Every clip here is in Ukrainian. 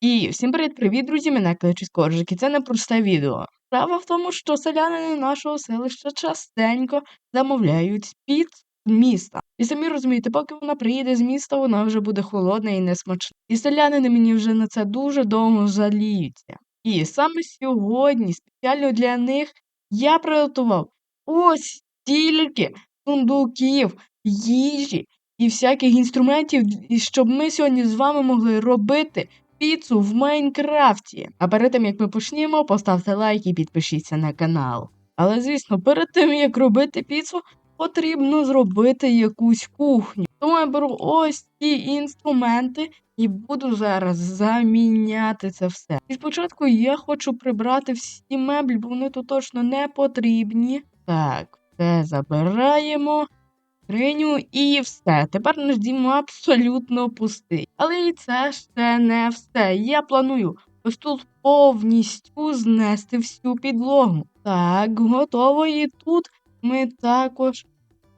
І всім привіт-привіт, друзі! Мене кличуть Коржик, це не просте відео. Справа в тому, що селянини нашого селища частенько замовляють піц з міста. І самі розумієте, поки вона приїде з міста, вона вже буде холодна і несмачна. І селянини мені вже на це дуже довго жаліються. І саме сьогодні, спеціально для них, я приготував ось стільки сундуків, їжі і всяких інструментів, щоб ми сьогодні з вами могли робити піцу в Майнкрафті. А перед тим як ми почнемо, поставте лайк і підпишіться на канал. Але звісно, перед тим як робити піцу, потрібно зробити якусь кухню. Тому я беру ось ці інструменти і буду зараз заміняти це все. І спочатку я хочу прибрати всі меблі, бо вони тут точно не потрібні. Так, все забираємо скриню і все. Тепер наш дім абсолютно пустий. Але і це ще не все. Я планую ось тут повністю знести всю підлогу. Так, готово. І тут ми також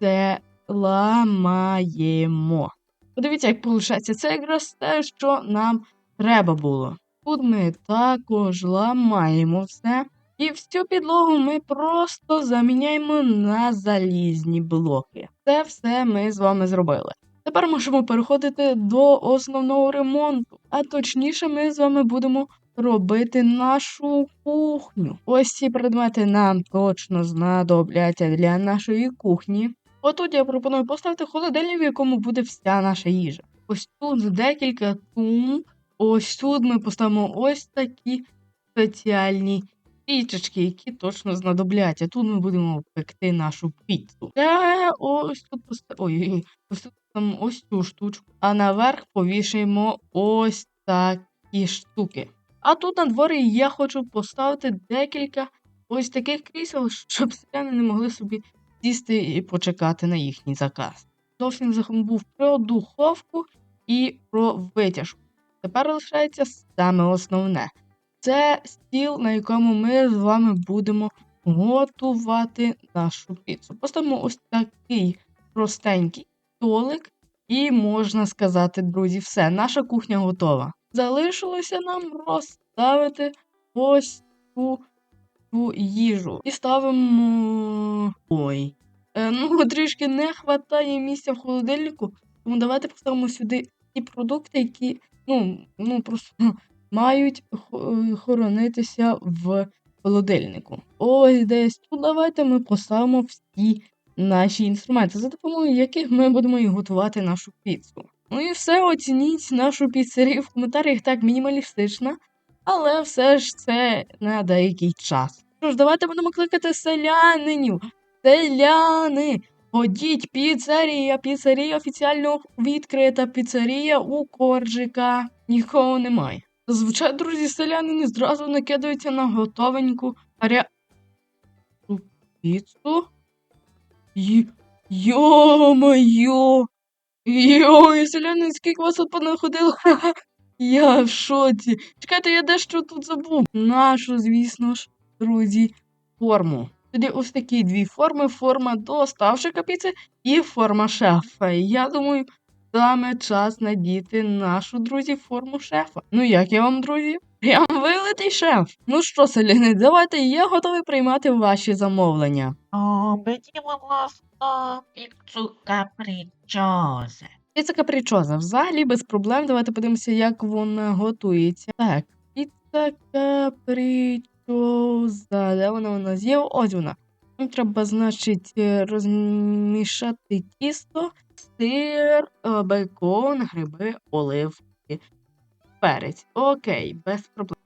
це ламаємо. Подивіться, як виходить, це якраз те, що нам треба було. Тут ми також ламаємо все. І всю підлогу ми просто заміняємо на залізні блоки. Це все ми з вами зробили. Тепер можемо переходити до основного ремонту. А точніше, ми з вами будемо робити нашу кухню. Ось ці предмети нам точно знадобляться для нашої кухні. Отут я пропоную поставити холодильник, в якому буде вся наша їжа. Ось тут декілька тум. Ось тут ми поставимо ось такі спеціальні пічечки, які точно знадобляться. Тут ми будемо пекти нашу піцу. Це ось тут Ой, ось тут там ось цю штучку. А наверх повішаємо ось такі штуки. А тут на дворі я хочу поставити декілька ось таких крісел, щоб селяни не могли собі сісти і почекати на їхній заказ. Зовсім забув про духовку і про витяжку. Тепер лишається саме основне. Це стіл, на якому ми з вами будемо готувати нашу піцу. Поставимо ось такий простенький столик, і можна сказати, друзі, все, наша кухня готова. Залишилося нам розставити ось цю, цю їжу. І ставимо. Ой. Е, ну, трішки не вистачає місця в холодильнику, тому давайте поставимо сюди ті продукти, які ну, ну просто мають хоронитися в холодильнику. Ось десь тут давайте ми поставимо всі наші інструменти, за допомогою яких ми будемо і готувати нашу піцу. Ну і все, оцініть нашу піцерію в коментарях так мінімалістично, але все ж це на деякий час. Тож, давайте будемо кликати селянинів. Селяни! Ходіть, піцерія, піцерія офіціально відкрита піцерія у коржика. Нікого немає. Зазвичай, друзі, селянини зразу накидаються на готовеньку гаря... піцу. Й... Йо-моє! Йой, селяни, скільки вас тут понаходило? Я в шоці. Чекайте, я дещо тут забув. Нашу, звісно ж, друзі, форму. Тоді ось такі дві форми: форма доставщика піци і форма шефа. Я думаю, Саме час надіти нашу друзі форму шефа. Ну як я вам, друзі? Прям вилитий шеф. Ну що, селяни, давайте я готовий приймати ваші замовлення. О, мені, будь ласка, піцу капричозе. Піца капричоза. Взагалі без проблем. Давайте подивимося, як вона готується. Так, піца капричоза. Де вона у нас є? Ось вона. Нам треба, значить, розмішати тісто сир, е, бекон, гриби, оливки, перець. Окей, без проблем.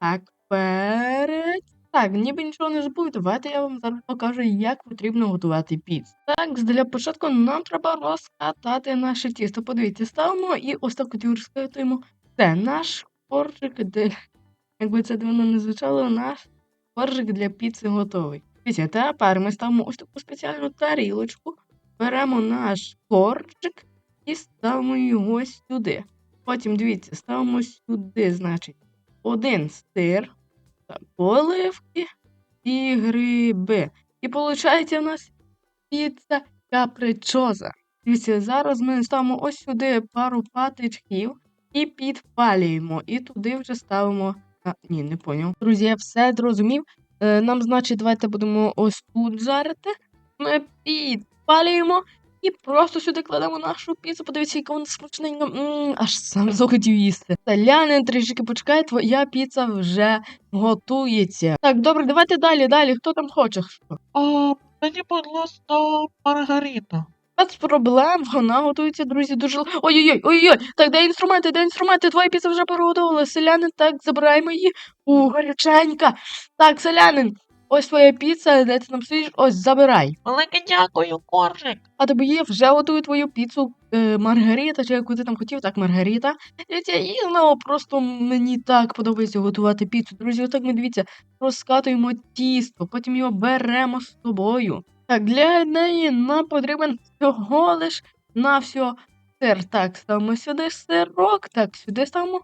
Так, перець. Так, ніби нічого не забув. Давайте я вам зараз покажу, як потрібно готувати піцу. Так, для початку нам треба розкатати наше тісто. Подивіться, ставимо і ось так от розкатуємо. Це наш коржик, де, якби це дивно не звучало, наш коржик для піци готовий. Дивіться, тепер ми ставимо ось таку спеціальну тарілочку. Беремо наш корчик і ставимо його сюди. Потім, дивіться, ставимо сюди, значить, один сир, поливки і гриби. І виходить у нас піца капричоза. Дивіться, зараз ми ставимо ось сюди пару патичків. і підпалюємо. І туди вже ставимо. А, ні, не поняв. Друзі, я все зрозумів. Е, нам, значить, давайте будемо ось тут жарити. Ми підпалюємо і просто сюди кладемо нашу піцу. Подивіться, яка вона смачненька. М, аж сам захотів їсти. Селянин, трішки почекай, твоя піца вже готується. Так, добре, давайте далі, далі. Хто там хоче? А, мені, будь ласка, Маргарита. Без проблем, вона готується, друзі, дуже. Ой-ой-ой, ой-ой. Так, де інструменти, де інструменти? Твоя піца вже приготувала. Селянин, так, забираємо її. У, гаряченька. Так, селянин, ось твоя піца, де ти там стоїш, ось забирай. Велике дякую, коржик. А тобі є, вже готую твою піцу е, Маргарита, чи яку ти там хотів, так, Маргарита. Дивіться, і знову просто мені так подобається готувати піцу. Друзі, отак ми дивіться, розкатуємо тісто, потім його беремо з собою. Так, для неї нам потрібен всього лиш на все сир. Так, ставимо сюди сирок, так, сюди ставимо.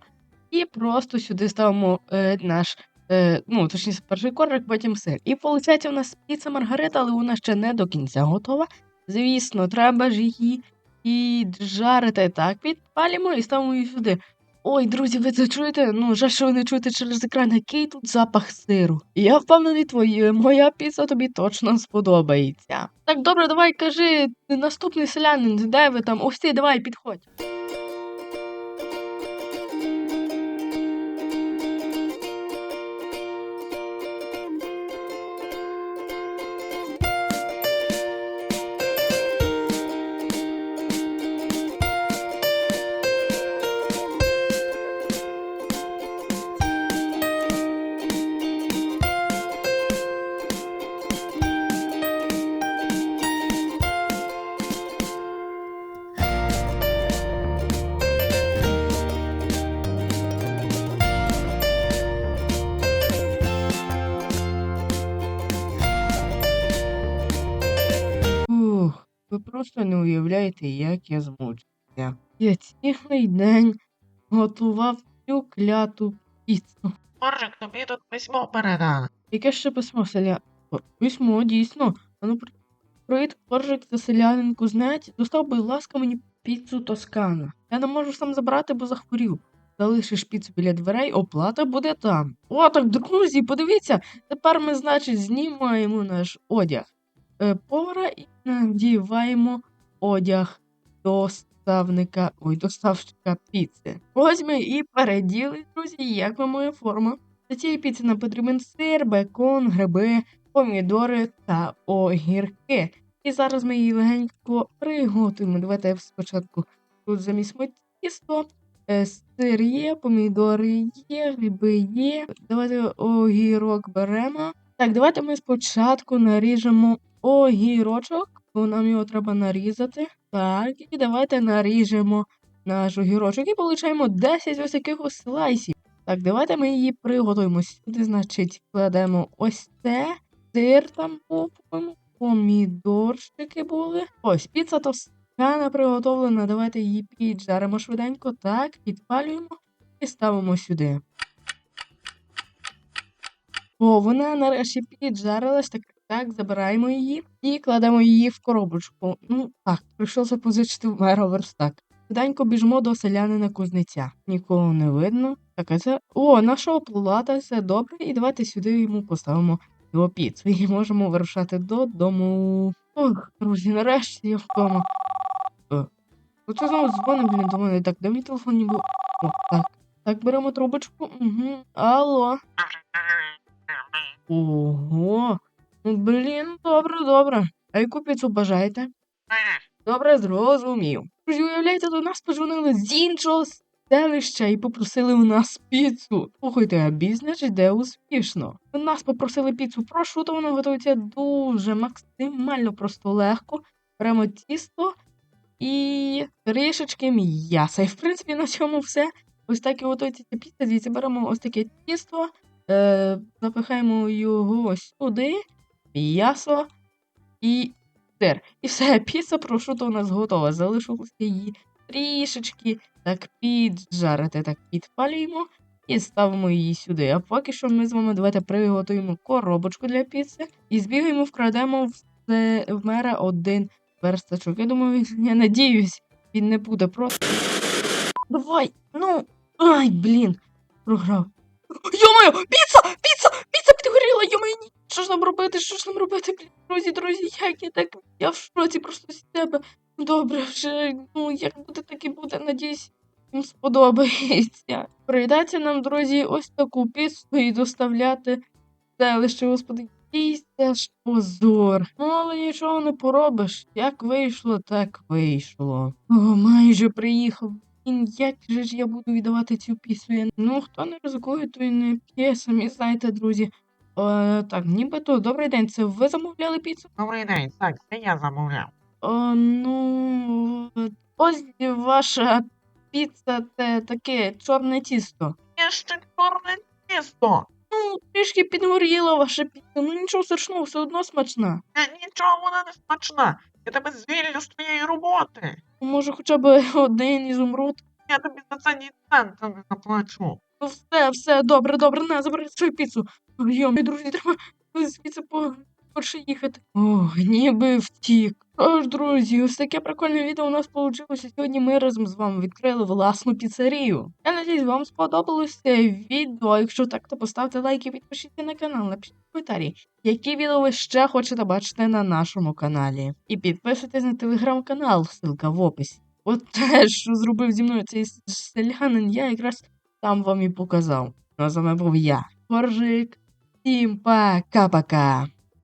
І просто сюди ставимо е, наш, е, ну, точніше, перший коржик, потім сир. І виходить, у нас піца Маргарита, але вона ще не до кінця готова. Звісно, треба ж її піджарити. Так, підпалюємо і ставимо її сюди. Ой, друзі, ви це чуєте? Ну, жаль, що ви не чуєте через екран, який тут запах сиру. Я впевнений, твої, моя піца тобі точно сподобається. Так, добре, давай кажи, наступний селянин, де ви там? Ось ти, давай, підходь. Просто не уявляєте, як я змучився. Я цілий день готував цю кляту піцу. Коржик, тобі тут письмо передали. Яке ще письмо селя? Письмо, дійсно. А ну, при- привіт, коржик та селянин кузнець. Достав, будь ласка, мені піцу Тоскана. Я не можу сам забрати, бо захворів. Залишиш піцу біля дверей, оплата буде там. О, так, друзі, подивіться. Тепер ми, значить, знімаємо наш одяг повара і надіваємо одяг доставника, ой, доставщика піци. Ось ми і переділи, друзі, як вам моя форма. Для цієї піци нам потрібен сир, бекон, гриби, помідори та огірки. І зараз ми її легенько приготуємо. Давайте спочатку тут замісимо тісто. Е, Сир є, помідори є, гриби є. Давайте огірок беремо. Так, давайте ми спочатку наріжемо огірочок, бо нам його треба нарізати. Так, і давайте наріжемо наш огірочок і получаємо 10 ось таких ось слайсів. Так, давайте ми її приготуємо. Сюди, значить, кладемо ось це, сир там був, помідорчики були. Ось, піца тоскана приготовлена. Давайте її піджаримо швиденько. Так, підпалюємо і ставимо сюди. О, вона нарешті піджарилась, так, так, забираємо її і кладемо її в коробочку. Ну, так, прийшлося позичити в мера верстак. Швиденько біжимо до селянина кузнеця. Нікого не видно. Так, а це. О, наша оплата, все добре. І давайте сюди йому поставимо його піцу. І можемо вирушати додому. Ох, друзі, нарешті я вдома. Е, Оце знову дзвонить, блін, до мене. Так, де мій телефон був? О, так. Так, беремо трубочку. Угу. Алло. Ого. Блін, добре, добре. А яку піцу бажаєте? Добре, зрозумів. Друзі, уявляєте, до нас подзвонили з іншого селища і попросили у нас піцу. Слухайте, а бізнес йде успішно. У нас попросили піцу прошу, то воно готується дуже максимально просто легко. Беремо тісто і трішечки м'яса. І в принципі на цьому все. Ось так і готується ця піца. Дивіться, беремо ось таке тісто, е, запихаємо його сюди, м'ясо і сир. І все, піца прошуто у нас готова. Залишилося її трішечки так піджарити, так підпалюємо і ставимо її сюди. А поки що ми з вами давайте приготуємо коробочку для піци і збігаємо, вкрадемо в, мера один верстачок. Я думаю, я надіюсь, він не буде просто. Давай, ну. Ай, блін. Програв. Йо-моє, піца! Піца! Піца підгоріла! Йо-моє. Що ж нам робити? Що ж нам робити? Блін, друзі, друзі, як я так. Я в шоці просто з тебе. Добре, вже, ну, як буде, так і буде. Надіюсь, їм сподобається. Прийдеться нам, друзі, ось таку піцу і доставляти це лише, господи, це ж позор. Ну, але нічого не поробиш. Як вийшло, так вийшло. О, майже приїхав. Блін, Як же ж я буду віддавати цю пісню? Ну, хто не ризикує, той не п'є, самі знаєте, друзі. Е, так, нібито, добрий день, це ви замовляли піцу? Добрий день, так, це я замовляв. О, ну, ось ваша піца, це таке чорне тісто. Є ще чорне тісто. Ну, трішки підгоріла ваша піца, ну нічого страшного, все одно смачна. Та нічого вона не смачна. Я тебе звільню з твоєї роботи. Може, хоча б один ізумруд. Я тобі за це ні цента не заплачу. Ну все, все, добре, добре, на, забери свою піцу. Йом, друзі, треба звідси по перше їхати. Ох, ніби втік. Тож, друзі, ось таке прикольне відео у нас вийшло. Сьогодні ми разом з вами відкрили власну піцерію. Я надіюсь, вам сподобалось це відео. Якщо так, то поставте лайк і підпишіться на канал, напишіть коментарі, які відео ви ще хочете бачити на нашому каналі. І підписуйтесь на телеграм-канал, ссылка в описі. От те, що зробив зі мною цей селянин, я якраз там вам і показав. Ну, а з був я, Боржик. Всім пока-пока.